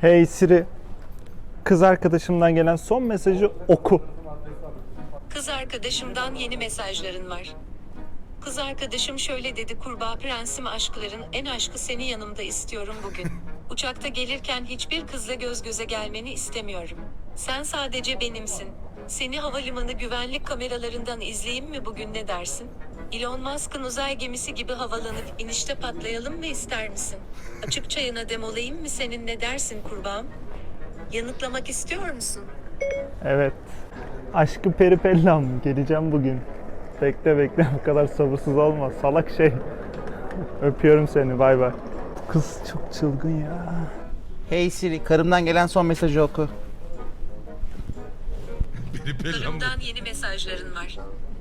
Hey Siri, kız arkadaşımdan gelen son mesajı oku. Kız arkadaşımdan yeni mesajların var. Kız arkadaşım şöyle dedi kurbağa prensim aşkların en aşkı seni yanımda istiyorum bugün. Uçakta gelirken hiçbir kızla göz göze gelmeni istemiyorum. Sen sadece benimsin. Seni havalimanı güvenlik kameralarından izleyeyim mi bugün ne dersin? Elon Musk'ın uzay gemisi gibi havalanıp inişte patlayalım mı ister misin? Açık çayına demolayayım mı senin ne dersin kurbağam? Yanıtlamak istiyor musun? Evet. Aşkı peripellam geleceğim bugün. Bekle bekle bu kadar sabırsız olma salak şey. Öpüyorum seni bay bay. Kız çok çılgın ya. Hey Siri, karımdan gelen son mesajı oku. Peripellam. Karımdan yeni mesajların var.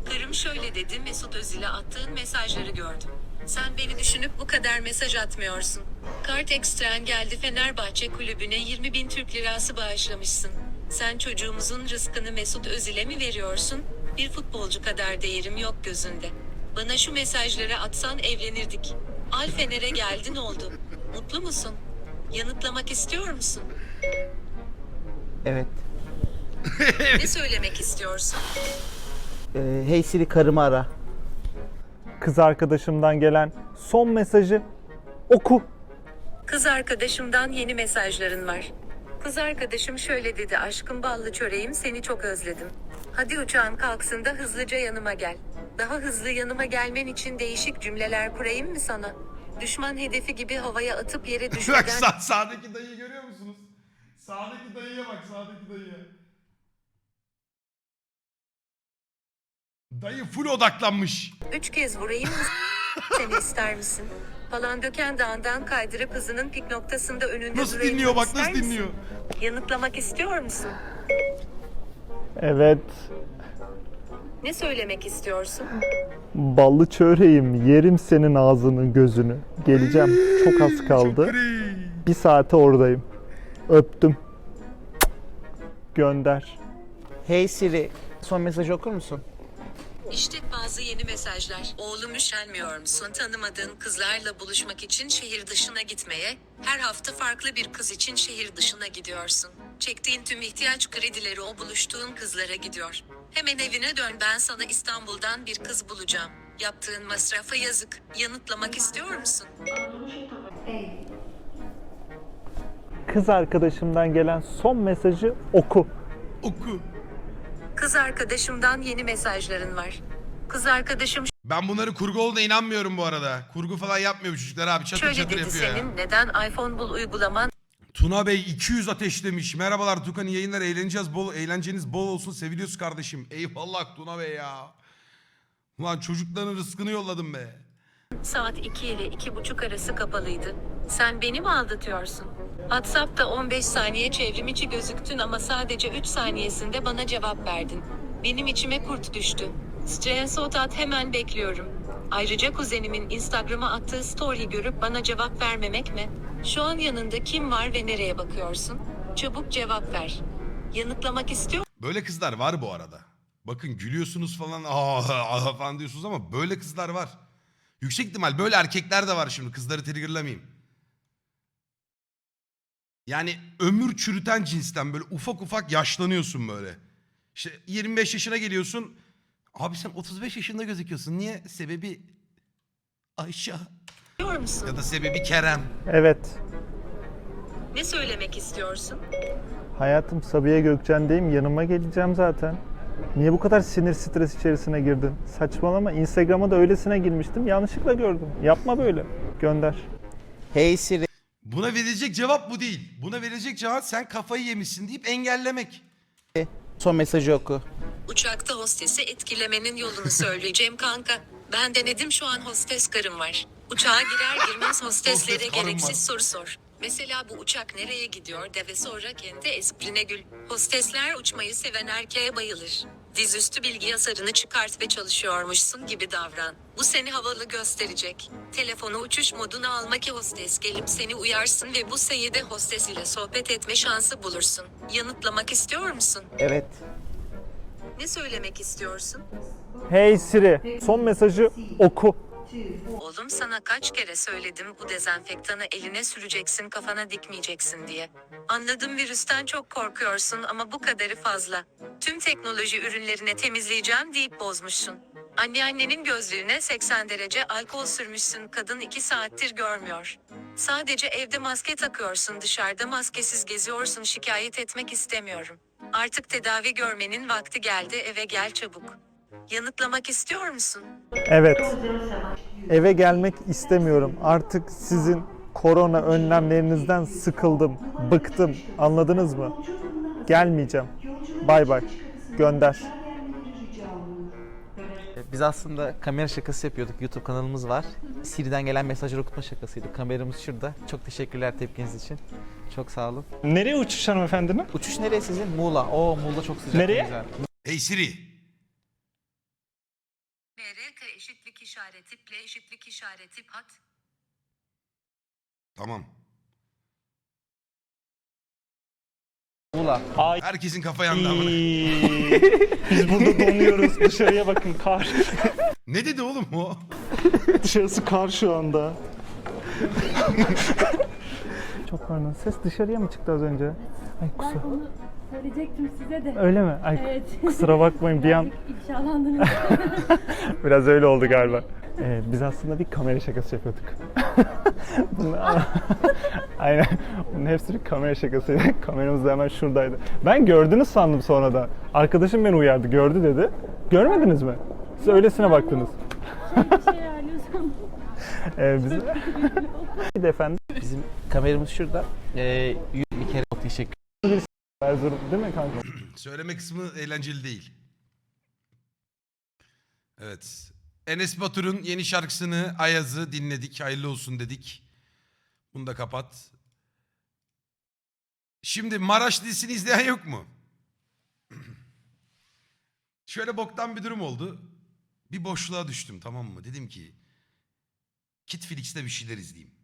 Karım şöyle dedi Mesut Özil'e attığın mesajları gördüm. Sen beni düşünüp bu kadar mesaj atmıyorsun. Kart ekstren geldi Fenerbahçe kulübüne 20 bin Türk lirası bağışlamışsın. Sen çocuğumuzun rızkını Mesut Özil'e mi veriyorsun? Bir futbolcu kadar değerim yok gözünde. Bana şu mesajları atsan evlenirdik. Al Fener'e geldin oldu. Mutlu musun? Yanıtlamak istiyor musun? Evet. Ne söylemek istiyorsun? Ee, hey Siri, karımı ara. Kız arkadaşımdan gelen son mesajı oku. Kız arkadaşımdan yeni mesajların var. Kız arkadaşım şöyle dedi aşkım ballı çöreğim seni çok özledim. Hadi uçağın kalksın da hızlıca yanıma gel. Daha hızlı yanıma gelmen için değişik cümleler kurayım mı sana? Düşman hedefi gibi havaya atıp yere Bak düşürden sağ, sağdaki dayıyı görüyor musunuz? Sağdaki dayıya bak sağdaki dayıya. Dayı full odaklanmış. üç kez vurayım mı? Seni ister misin? Falan döken dağından kaydırıp hızının pik noktasında önünde Nasıl durayım dinliyor bak ister nasıl misin? dinliyor. Yanıtlamak istiyor musun? Evet. Ne söylemek istiyorsun? Ballı çöreğim yerim senin ağzını gözünü. Geleceğim çok az kaldı. Kri. Bir saate oradayım. Öptüm. Gönder. Hey Siri, son mesajı okur musun? İşte bazı yeni mesajlar. Oğlum üşenmiyor musun? Tanımadığın kızlarla buluşmak için şehir dışına gitmeye, her hafta farklı bir kız için şehir dışına gidiyorsun. Çektiğin tüm ihtiyaç kredileri o buluştuğun kızlara gidiyor. Hemen evine dön ben sana İstanbul'dan bir kız bulacağım. Yaptığın masrafa yazık. Yanıtlamak istiyor musun? Kız arkadaşımdan gelen son mesajı oku. Oku. Kız arkadaşımdan yeni mesajların var. Kız arkadaşım Ben bunları kurgu olduğuna inanmıyorum bu arada. Kurgu falan yapmıyor bu çocuklar abi. Çatır şöyle çatır dedi yapıyor ya. senin neden iPhone bul uygulaman Tuna Bey 200 ateşlemiş. Merhabalar Tukan iyi yayınlar. Eğleneceğiz bol, eğlenceniz bol olsun. Seviliyoruz kardeşim. Eyvallah Tuna Bey ya. Ulan çocukların rızkını yolladım be. Saat 2 ile 2.30 arası kapalıydı. Sen beni mi aldatıyorsun? WhatsApp'ta 15 saniye çevrim içi gözüktün ama sadece 3 saniyesinde bana cevap verdin. Benim içime kurt düştü. Screenshot at hemen bekliyorum. Ayrıca kuzenimin Instagram'a attığı story görüp bana cevap vermemek mi? Şu an yanında kim var ve nereye bakıyorsun? Çabuk cevap ver. Yanıtlamak istiyor Böyle kızlar var bu arada. Bakın gülüyorsunuz falan aa, aa falan diyorsunuz ama böyle kızlar var. Yüksek ihtimal böyle erkekler de var şimdi kızları triggerlamayayım. Yani ömür çürüten cinsten böyle ufak ufak yaşlanıyorsun böyle. İşte 25 yaşına geliyorsun. Abi sen 35 yaşında gözüküyorsun. Niye? Sebebi Ayşe musun? ya da sebebi Kerem. Evet. Ne söylemek istiyorsun? Hayatım Sabiha Gökçen'deyim. Yanıma geleceğim zaten. Niye bu kadar sinir stres içerisine girdin? Saçmalama. Instagram'a da öylesine girmiştim. Yanlışlıkla gördüm. Yapma böyle. Gönder. Hey Siri, Buna verilecek cevap bu değil. Buna verilecek cevap sen kafayı yemişsin deyip engellemek. son mesajı oku. Uçakta hostesi etkilemenin yolunu söyleyeceğim kanka. Ben denedim şu an hostes karım var. Uçağa girer girmez hosteslere Hostes karım gereksiz var. soru sor. Mesela bu uçak nereye gidiyor de ve sonra kendi esprine gül. Hostesler uçmayı seven erkeğe bayılır. Dizüstü bilgi yasarını çıkart ve çalışıyormuşsun gibi davran. Bu seni havalı gösterecek. Telefonu uçuş moduna alma ki hostes gelip seni uyarsın ve bu sayede hostes ile sohbet etme şansı bulursun. Yanıtlamak istiyor musun? Evet. Ne söylemek istiyorsun? Hey Siri. Son mesajı oku. Oğlum sana kaç kere söyledim bu dezenfektanı eline süreceksin kafana dikmeyeceksin diye. Anladım virüsten çok korkuyorsun ama bu kadarı fazla. Tüm teknoloji ürünlerine temizleyeceğim deyip bozmuşsun. Anneannenin gözlerine 80 derece alkol sürmüşsün kadın 2 saattir görmüyor. Sadece evde maske takıyorsun dışarıda maskesiz geziyorsun şikayet etmek istemiyorum. Artık tedavi görmenin vakti geldi eve gel çabuk. Yanıtlamak istiyor musun? Evet. Eve gelmek istemiyorum. Artık sizin korona önlemlerinizden sıkıldım, bıktım. Anladınız mı? Gelmeyeceğim. Bay bay. Gönder. Biz aslında kamera şakası yapıyorduk. YouTube kanalımız var. Siri'den gelen mesajları okutma şakasıydı. Kameramız şurada. Çok teşekkürler tepkiniz için. Çok sağ olun. Nereye uçuş hanımefendinin? Uçuş nereye sizin? Muğla. Oo Muğla çok sıcak. Nereye? Güzel. Hey Siri. MRK eşitlik işareti ple eşitlik işareti pat. Tamam. Muğla. Herkesin kafa yandı amına. Biz burada donuyoruz. Dışarıya bakın kar. Ne dedi oğlum o? Dışarısı kar şu anda. Çok pardon. Ses dışarıya mı çıktı az önce? Ay Ben kusura. onu söyleyecektim size de. Öyle mi? Ay Evet. kusura bakmayın bir an Birazcık ifşalandınız. biraz öyle oldu galiba. Ee, biz aslında bir kamera şakası yapıyorduk. Aynen. Bunun hepsi bir kamera şakasıydı. Kameramız da hemen şuradaydı. Ben gördünüz sandım sonra da. Arkadaşım beni uyardı. Gördü dedi. Görmediniz mi? Siz öylesine baktınız. bir şey ayarlıyorsam. Ee, biz... Bir de efendim. Bizim kameramız şurada. Ee, bir kere çok teşekkür Erzurum değil mi kanka? Söyleme kısmı eğlenceli değil. Evet. Enes Batur'un yeni şarkısını Ayaz'ı dinledik. Hayırlı olsun dedik. Bunu da kapat. Şimdi Maraş dizisini izleyen yok mu? Şöyle boktan bir durum oldu. Bir boşluğa düştüm tamam mı? Dedim ki Kitflix'te bir şeyler izleyeyim.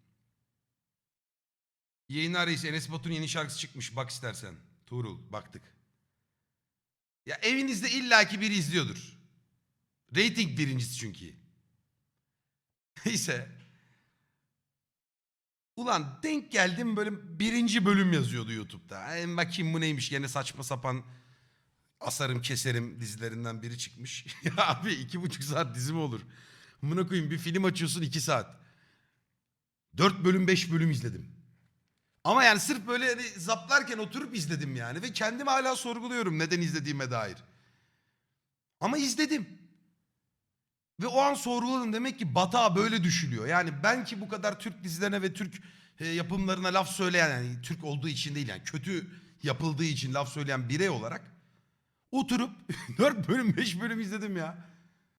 Yayınlar reisi Enes Batur'un yeni şarkısı çıkmış. Bak istersen. Tuğrul baktık. Ya evinizde illaki biri izliyordur. Rating birincisi çünkü. Neyse. Ulan denk geldim böyle birinci bölüm yazıyordu YouTube'da. En bakayım bu neymiş gene saçma sapan asarım keserim dizilerinden biri çıkmış. abi iki buçuk saat dizi mi olur? Amına koyayım bir film açıyorsun iki saat. Dört bölüm beş bölüm izledim. Ama yani sırf böyle hani zaplarken oturup izledim yani. Ve kendim hala sorguluyorum neden izlediğime dair. Ama izledim. Ve o an sorguladım demek ki batağa böyle düşülüyor. Yani ben ki bu kadar Türk dizilerine ve Türk e, yapımlarına laf söyleyen yani Türk olduğu için değil yani kötü yapıldığı için laf söyleyen birey olarak oturup 4 bölüm 5 bölüm izledim ya.